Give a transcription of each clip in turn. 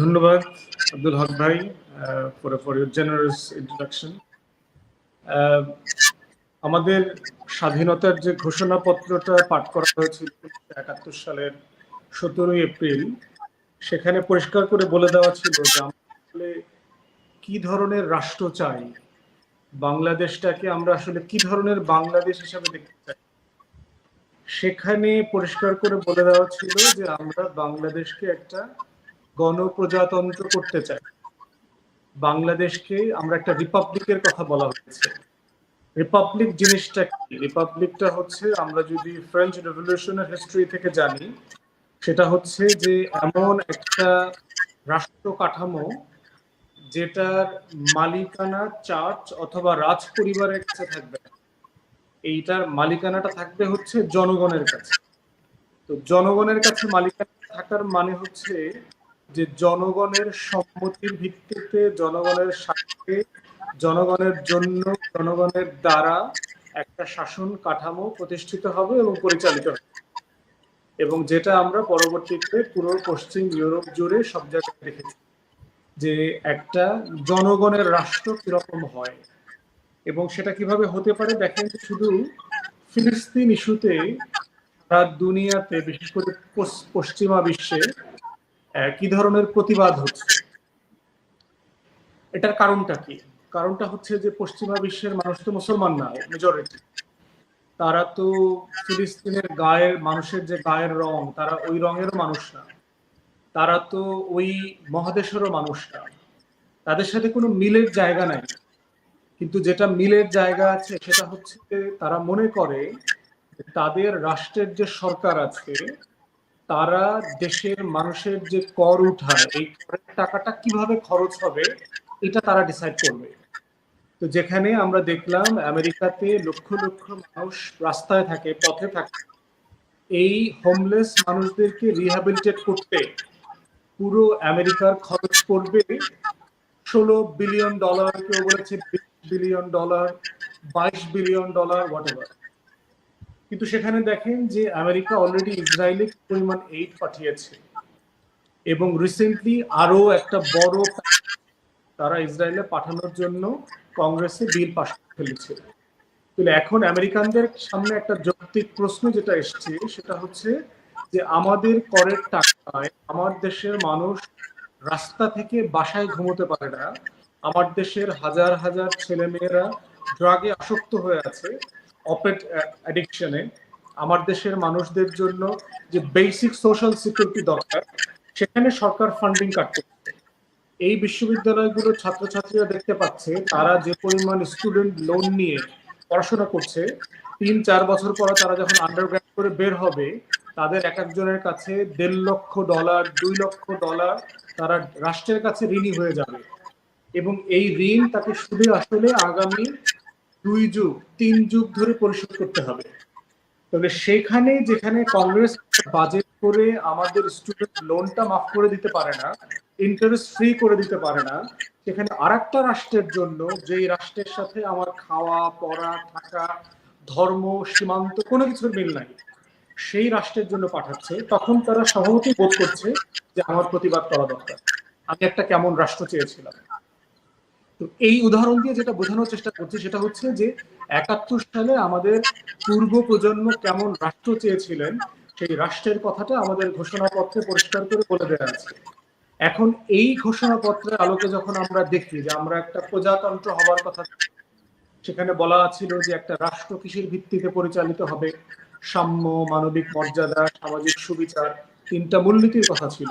ধন্যবাদ আব্দুল হক ভাই for for your generous introduction আমাদের স্বাধীনতার যে ঘোষণাপত্রটা পাঠ করা হয়েছিল একাত্তর সালের সতেরোই এপ্রিল, সেখানে পরিষ্কার করে বলে দেওয়া ছিল যে আসলে কি ধরনের রাষ্ট্র চাই, বাংলাদেশটাকে আমরা আসলে কি ধরনের বাংলাদেশ হিসাবে দেখতে চাই। সেখানে পরিষ্কার করে বলে দেওয়া ছিল যে আমরা বাংলাদেশকে একটা গণপ্রজাতন্ত্র করতে চাই। বাংলাদেশকে আমরা একটা রিপাবলিকের কথা বলা হয়েছে। রিপাবলিক জিনিসটা কি? রিপাবলিকটা হচ্ছে, আমরা যদি ফ্রেঞ্চ রেভলিউশনের হিস্ট্রি থেকে জানি, সেটা হচ্ছে যে এমন একটা রাষ্ট্র কাঠামো যেটার মালিকানা চার্চ অথবা রাজ পরিবারের কাছে থাকবে এইটার মালিকানাটা থাকবে হচ্ছে জনগণের কাছে। তো জনগণের কাছে মালিকানা থাকার মানে হচ্ছে যে জনগণের সম্মতির ভিত্তিতে জনগণের স্বার্থে, জনগণের জন্য, জনগণের দ্বারা একটা শাসন কাঠামো প্রতিষ্ঠিত হবে এবং পরিচালিত হবে। এবং যেটা আমরা পরবর্তীতে পুরো পশ্চিম ইউরোপ জুড়ে সব জায়গায় দেখেছি যে একটা জনগণের রাষ্ট্র কীরকম হয় এবং সেটা কীভাবে হতে পারে দেখেন শুধু ফিলিস্তিন ইস্যুতে সারা দুনিয়াতে, বিশেষ করে পশ্চিমা বিশ্বে কি ধরনের প্রতিবাদ হচ্ছে। এটার কারণটা কি? কারণটা হচ্ছে যে পশ্চিমা বিশ্বের মানুষ তো মুসলমান না মেজরিটি তারা তো ফিলিস্তিনের গায়ের, মানুষের যে গায়ের রং, তারা ওই রঙের মানুষ না। তারা তো ওই মহাদেশেরও মানুষ না। তাদের সাথে কোনো মিলের জায়গা নাই। কিন্তু যেটা মিলের জায়গা আছে, সেটা হচ্ছে তারা মনে করে তাদের রাষ্ট্রের যে সরকার আছে তারা দেশের মানুষের যে কর উঠায় এই করের টাকাটা কীভাবে খরচ হবে, এটা তারা ডিসাইড করবে। তো যেখানে আমরা দেখলাম আমেরিকাতে লক্ষ লক্ষ মানুষ রাস্তায় থাকে, পথে থাকে। এই হোমলেস মানুষদেরকে রিহ্যাবিলিটেট করতে পুরো আমেরিকার খরচ পড়বে ষোলো বিলিয়ন ডলার কেউ বলেছে বিলিয়ন ডলার বাইশ বিলিয়ন ডলার হোয়াট কিন্তু সেখানে দেখেন যে আমেরিকা অলরেডি ইসরায়েলি পরিমাণ এইড পাঠিয়েছে। এবং রিসেন্টলি আরও একটা বড় তারা ইসরায়েলে পাঠানোর জন্য কংগ্রেসে বিল পাশ ফেলেছে। তাহলে এখন আমেরিকানদের সামনে একটা যৌক্তিক প্রশ্ন যেটা এসছে, সেটা হচ্ছে যে আমাদের করের টাকায় আমার দেশের মানুষ রাস্তা থেকে বাসায় ঘুমোতে পারে না। আমার দেশের হাজার হাজার ছেলে মেয়েরা ড্রাগে আসক্ত হয়ে আছে। অপেট অ্যাডিকশনে আমার দেশের মানুষদের জন্য যে বেসিক সোশ্যাল সিকিউরিটি দরকার, সেখানে সরকার ফান্ডিং কাটতে এই বিশ্ববিদ্যালয়গুলোর ছাত্রছাত্রীরা দেখতে পাচ্ছে, তারা যে পরিমাণ স্টুডেন্ট লোন নিয়ে পড়াশোনা করছে, তিন, চার বছর পর তারা যখন আন্ডারগ্রাড করে বের হবে, তাদের এক একজনের কাছে দেড় লক্ষ ডলার দুই লক্ষ ডলার তারা রাষ্ট্রের কাছে ঋণী হয়ে যাবে। এবং এই ঋণ তাকে শুধু আসলে আগামী দুই যুগ, তিন যুগ ধরে পরিশোধ করতে হবে। তবে সেখানে যেখানে কংগ্রেস বাজেট করে আমাদের স্টুডেন্ট লোনটা মাফ করে দিতে পারে না ইন্টারেস্ট ফ্রি করে দিতে পারে না, সেখানে আর একটা রাষ্ট্রের জন্য যেই রাষ্ট্রের সাথে আমার খাওয়া, পড়া, থাকা, ধর্ম, সীমান্ত কোনো কিছুর মিল নাই, সেই রাষ্ট্রের জন্য পাঠাচ্ছে, তখন তারা সভাপতি বোধ করছে যে আমার প্রতিবাদ করা দরকার। আমি একটা কেমন রাষ্ট্র চেয়েছিলাম। তো এই উদাহরণ দিয়ে যেটা বোঝানোর চেষ্টা করছি সেটা হচ্ছে যে একাত্তর সালে আমাদের পূর্ব প্রজন্ম কেমন রাষ্ট্র চেয়েছিলেন, সেই রাষ্ট্রের কথাটা আমাদের ঘোষণাপত্রে পরিষ্কার করে বলে দেওয়া আছে। এখন এই ঘোষণাপত্রের আলোকে যখন আমরা দেখি যে আমরা একটা প্রজাতন্ত্র হবার কথা, সেখানে বলা ছিল যে একটা রাষ্ট্র কৃষির ভিত্তিতে পরিচালিত হবে? সাম্য, মানবিক মর্যাদা, সামাজিক সুবিচার, তিনটা মূলনীতির কথা ছিল।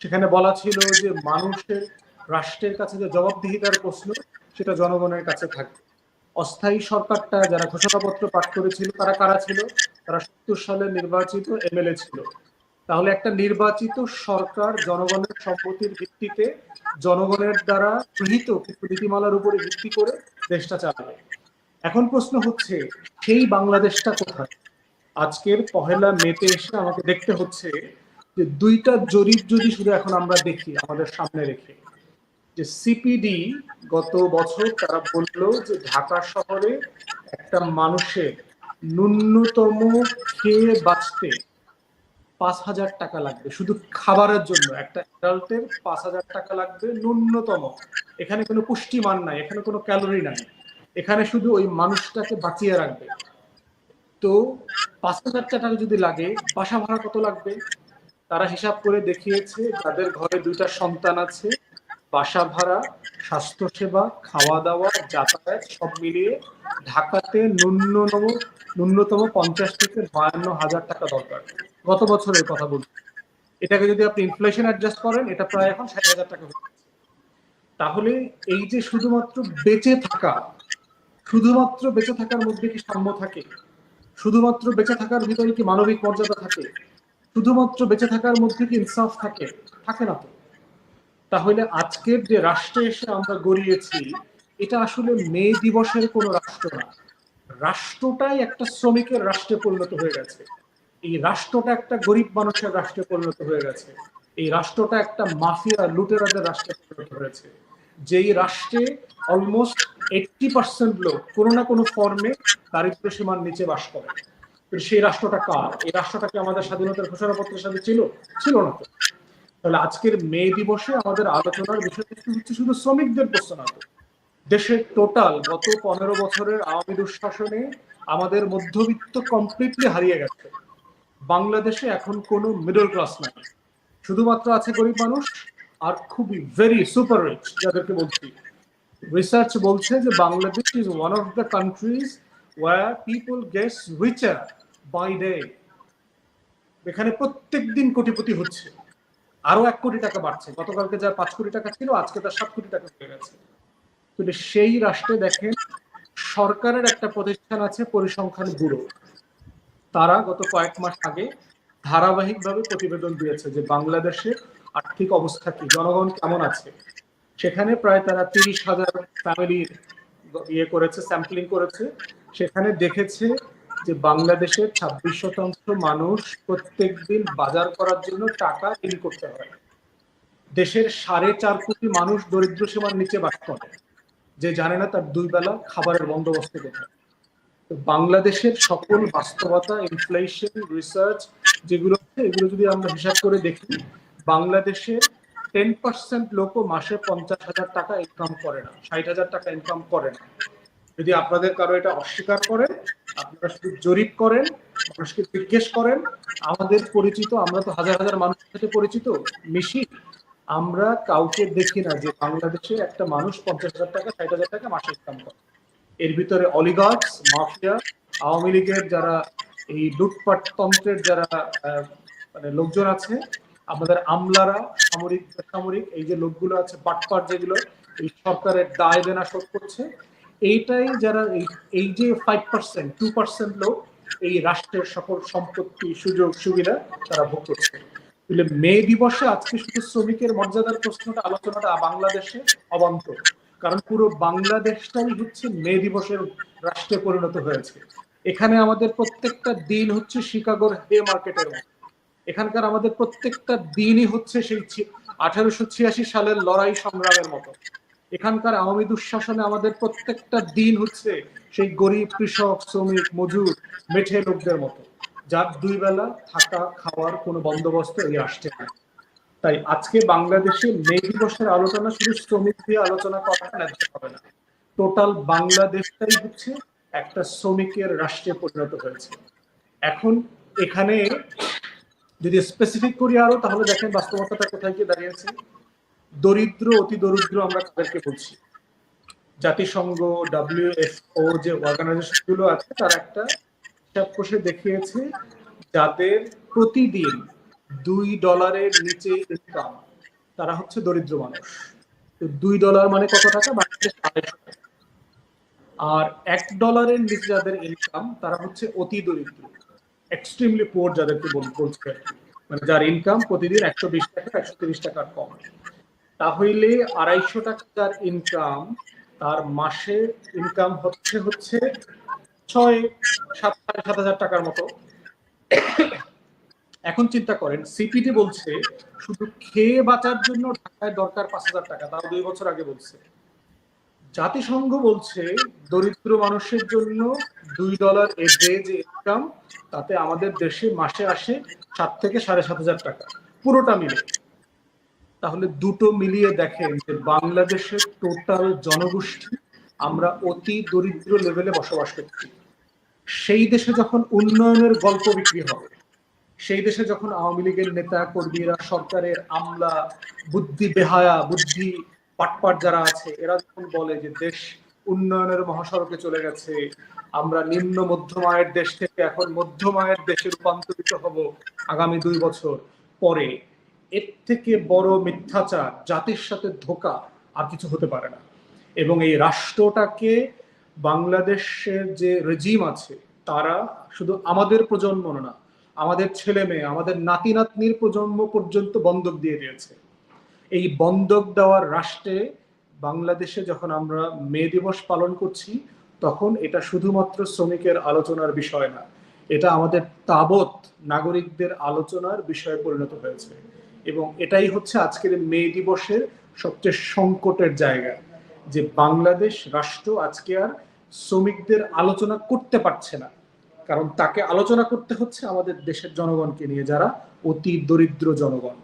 সেখানে বলা ছিল যে মানুষের রাষ্ট্রের কাছে যে জবাবদিহিতার প্রশ্ন, সেটা জনগণের কাছে থাকবে। অস্থায়ী সরকারটা যারা ঘোষণাপত্র পাঠ করেছিল, তারা কারা ছিল? তারা সত্তর সালে নির্বাচিত এমএলএ ছিল। তাহলে একটা নির্বাচিত সরকার জনগণের সম্পত্তির ভিত্তিতে জনগণের দ্বারা গৃহীত কিছু নীতিমালার উপরে ভিত্তি করে দেশটা চালাবে। এখন প্রশ্ন হচ্ছে, সেই বাংলাদেশটা কোথায়? আজকের পহেলা মেতে এসে আমাকে দেখতে হচ্ছে যে দুইটা জরিপ যদি শুধু এখন আমরা দেখি, আমাদের সামনে রেখে। যে সিপিডি গত বছর তারা বলল যে ঢাকা শহরে একটা মানুষের ন্যূনতম খেয়ে বাঁচতে পাঁচ হাজার টাকা লাগবে, শুধু খাবারের জন্য। একটা অ্যাডাল্টের পাঁচ হাজার টাকা লাগবে ন্যূনতম। এখানে কোনো পুষ্টিমান নাই, এখানে কোনো ক্যালোরি নাই। এখানে শুধু ওই মানুষটাকে বাঁচিয়ে রাখবে। তো পাঁচ হাজার টাকা যদি লাগে, বাসা ভাড়া কত লাগবে? তারা হিসাব করে দেখিয়েছে, যাদের ঘরে দুইটা সন্তান আছে বাসা ভাড়া, স্বাস্থ্যসেবা খাওয়া দাওয়া যাতায়াত সব মিলিয়ে ঢাকাতে ন্যূনতম ন্যূনতম পঞ্চাশ থেকে বায়ান্ন হাজার টাকা দরকার। গত বছরের কথা বলছি। এটাকে যদি আপনি ইনফ্লেশন অ্যাডজাস্ট করেন, এটা প্রায় এখন ষাট হাজার টাকা তাহলে এই যে শুধুমাত্র বেঁচে থাকা, শুধুমাত্র বেঁচে থাকার মধ্যে কি সাম্য থাকে? শুধুমাত্র বেঁচে থাকার ভিতরে কি মানবিক মর্যাদা থাকে? শুধুমাত্র বেঁচে থাকার মধ্যে কি ইনসাফ থাকে? থাকে না তো। তাহলে আজকের যে রাষ্ট্রে এসে আমরা গড়িয়েছি, এটা আসলে মে দিবসের কোনো রাষ্ট্র না। রাষ্ট্রটাই একটা শ্রমিকের রাষ্ট্রে পরিণত হয়ে গেছে। এই রাষ্ট্রটা একটা গরিব মানুষের রাষ্ট্রে পরিণত হয়ে গেছে। এই রাষ্ট্রটা একটা মাফিয়া, লুটেরাদের রাষ্ট্রে পরিণত হয়েছে। যেই রাষ্ট্রে অলমোস্ট এইটটি পার্সেন্ট লোক কোনো না কোনো ফর্মে দারিদ্র সীমার নিচে বাস করে। সেই রাষ্ট্রটা কার? এই রাষ্ট্রটা কি আমাদের স্বাধীনতার ঘোষণাপত্রের সাথে ছিল? ছিল না তো। তাহলে আজকের মে দিবসে আমাদের আলোচনার বিষয়বস্তু হচ্ছে শুধু শ্রমিকদের প্রশ্ন। দেশের টোটাল গত পনেরো বছরের আওয়ামী দুঃশাসনে আমাদের মধ্যবিত্ত কমপ্লিটলি হারিয়ে গেছে। বাংলাদেশে এখন কোনো মিডল ক্লাস নাই। শুধুমাত্র আছে গরিব মানুষ আর খুবই ভেরি সুপার রিচ যাদেরকে বলছি। রিসার্চ বলছে যে Bangladesh is one of the countries where people gets richer by day এখানে প্রত্যেক দিন কোটিপতি হচ্ছে। আরও এক কোটি টাকা বাড়ছে। গতকালকে যা পাঁচ কোটি টাকা ছিল, আজকে তার সাত কোটি টাকা হয়ে গেছে। কিন্তু সেই রাষ্ট্রে দেখেন, সরকারের একটা প্রতিষ্ঠান আছে, পরিসংখ্যান ব্যুরো। তারা গত কয়েক মাস আগে ধারাবাহিকভাবে প্রতিবেদন দিয়েছে যে বাংলাদেশের আর্থিক অবস্থা কি, জনগণ কেমন আছে? সেখানে প্রায় তারা তিরিশ হাজার ফ্যামিলির ইয়ে করেছে স্যাম্পলিং করেছে। সেখানে দেখেছে যে বাংলাদেশের ছাব্বিশ শতাংশ মানুষ প্রত্যেক দিন বাজার করার জন্য টাকা ইন করতে হয়। দেশের সাড়ে চার কোটি মানুষ দরিদ্র সীমার নিচে বাস করে। যে জানে না তার দুই বেলা খাবারের বন্দোবস্ত কোথায়। বাংলাদেশের সকল বাস্তবতা ইনফ্লেশন রিসার্চ যেগুলো আছে, এগুলো যদি আমরা হিসাব করে দেখি, বাংলাদেশে টেন পার্সেন্ট লোকও মাসে পঞ্চাশ হাজার টাকা ইনকাম করে না, ষাট হাজার টাকা ইনকাম করে না। যদি আপনাদের কারও এটা অস্বীকার করেন, আপনারা শুধু জরিপ করেন, মানুষকে জিজ্ঞেস করেন, আমাদের পরিচিত, আমরা তো হাজার হাজার মানুষের সাথে পরিচিত, মিশি, আমরা কাউকে দেখি না যে বাংলাদেশে একটা মানুষ পঞ্চাশ হাজার টাকা, ষাট হাজার টাকা মাসে ইনকাম করে। এর ভিতরে অলিগার্ডস মাফিয়া আওয়ামী লীগের যারা এই লুটপাট তন্ত্রের যারা মানে লোকজন আছে, আমাদের আমলারা, সামরিক, বেসামরিক, এই যে লোকগুলো আছে বাটপাট যেগুলো, এই সরকারের দায় দেনা শোধ করছে এইটাই যারা এই যে ফাইভ পার্সেন্ট টু পার্সেন্ট লোক এই রাষ্ট্রের সকল সম্পত্তি, সুযোগ, সুবিধা তারা ভোগ করছে। তাহলে মে দিবসে আজকে শুধু শ্রমিকের মর্যাদার প্রশ্নটা, আলোচনাটা বাংলাদেশে অবান্তর কারণ পুরো বাংলাদেশটাই হচ্ছে মে দিবসের রাষ্ট্রে পরিণত হয়েছে। এখানে আমাদের প্রত্যেকটা দিন হচ্ছে শিকাগোর হে মার্কেটের এখানকার আমাদের প্রত্যেকটা দিনই হচ্ছে সেই আঠারোশো ছিয়াশি সালের লড়াই সংগ্রামের মতো। এখানকার আওয়ামী দুঃশাসনে আমাদের প্রত্যেকটা দিন হচ্ছে সেই গরিব কৃষক, শ্রমিক, মজুর, মেঠে লোকদের মতো। যার দুই বেলা থাকা, খাওয়ার কোনো বন্দোবস্ত এই আসছে না। তাই আজকে বাংলাদেশে মে দিবসের আলোচনা শুধু শ্রমিক দিয়ে আলোচনা করা ন্যায্য হবে না। টোটাল বাংলাদেশটাই হচ্ছে একটা শ্রমিকের রাষ্ট্রে পরিণত হয়েছে। এখন এখানে যদি স্পেসিফিক করি আরও, তাহলে দেখেন বাস্তবতাটা কোথায় গিয়ে দাঁড়িয়েছে। দরিদ্র, অতি দরিদ্র আমরা তাদেরকে বলছি। জাতিসংঘ ডাব্লিউএফও যে অর্গানাইজেশনগুলো আছে, তার একটা হিসাব কষে দেখিয়েছে যাদের প্রতিদিন দুই ডলারের নিচে ইনকাম তারা হচ্ছে দরিদ্র মানুষ। দুই ডলার মানে কত টাকা? বাংলাদেশ আড়াইশো আর এক ডলারের নিচে যাদের ইনকাম তারা হচ্ছে অতি দরিদ্র এক্সট্রিমলি পোর যাদেরকে বল- বলছে মানে যার ইনকাম প্রতিদিন একশো বিশ টাকা, একশো তিরিশ টাকার কম। তাহলে আড়াইশো টাকা যার ইনকাম তার মাসে ইনকাম হচ্ছে হচ্ছে ছয়, সাত, সাড়ে সাত হাজার টাকার মতো। এখন চিন্তা করেন সিপিটি বলছে শুধু খেয়ে বাঁচার জন্য ঢাকায় দরকার পাঁচ হাজার টাকা, তাও দুই বছর আগে বলছে। জাতিসংঘ বলছে দরিদ্র মানুষের জন্য দুই ডলার এ ডে যে ইনকাম তাতে আমাদের দেশে মাসে আসে সাত থেকে সাড়ে সাত হাজার টাকা, পুরোটা মিলে। তাহলে দুটো মিলিয়ে দেখেন যে বাংলাদেশের টোটাল জনগোষ্ঠী আমরা অতি দরিদ্র লেভেলে বসবাস করছি। সেই দেশে যখন উন্নয়নের গল্প বিক্রি হবে, সেই দেশে যখন আওয়ামী লীগের নেতা কর্মীরা সরকারের আমলা, বুদ্ধি বেহায়া, বুদ্ধি পাটপাট যারা আছে, এরা যখন বলে যে দেশ উন্নয়নের মহাসড়কে চলে গেছে, আমরা নিম্ন মধ্যম আয়ের দেশ থেকে এখন মধ্যম আয়ের দেশে রূপান্তরিত হব আগামী দুই বছর পরে এর থেকে বড় মিথ্যাচার জাতির সাথে ধোকা আর কিছু হতে পারে না। এবং এই রাষ্ট্রটাকে বাংলাদেশের যে রেজিম আছে, তারা শুধু আমাদের প্রজন্ম না, আমাদের ছেলে মেয়ে, আমাদের নাতি নাতনির প্রজন্ম পর্যন্ত বন্ধক দিয়ে দিয়েছে। এই বন্ধক দেওয়ার রাষ্ট্রে বাংলাদেশে যখন আমরা মে দিবস পালন করছি, তখন এটা শুধুমাত্র শ্রমিকের আলোচনার বিষয় না, এটা আমাদের তাবৎ নাগরিকদের আলোচনার বিষয়ে পরিণত হয়েছে। এবং এটাই হচ্ছে আজকের মে দিবসের সবচেয়ে সংকটের জায়গা, যে বাংলাদেশ রাষ্ট্র আজকে আর শ্রমিকদের আলোচনা করতে পারছে না। কারণ তাকে আলোচনা করতে হচ্ছে আমাদের দেশের জনগণকে নিয়ে, যারা অতি দরিদ্র জনগণ।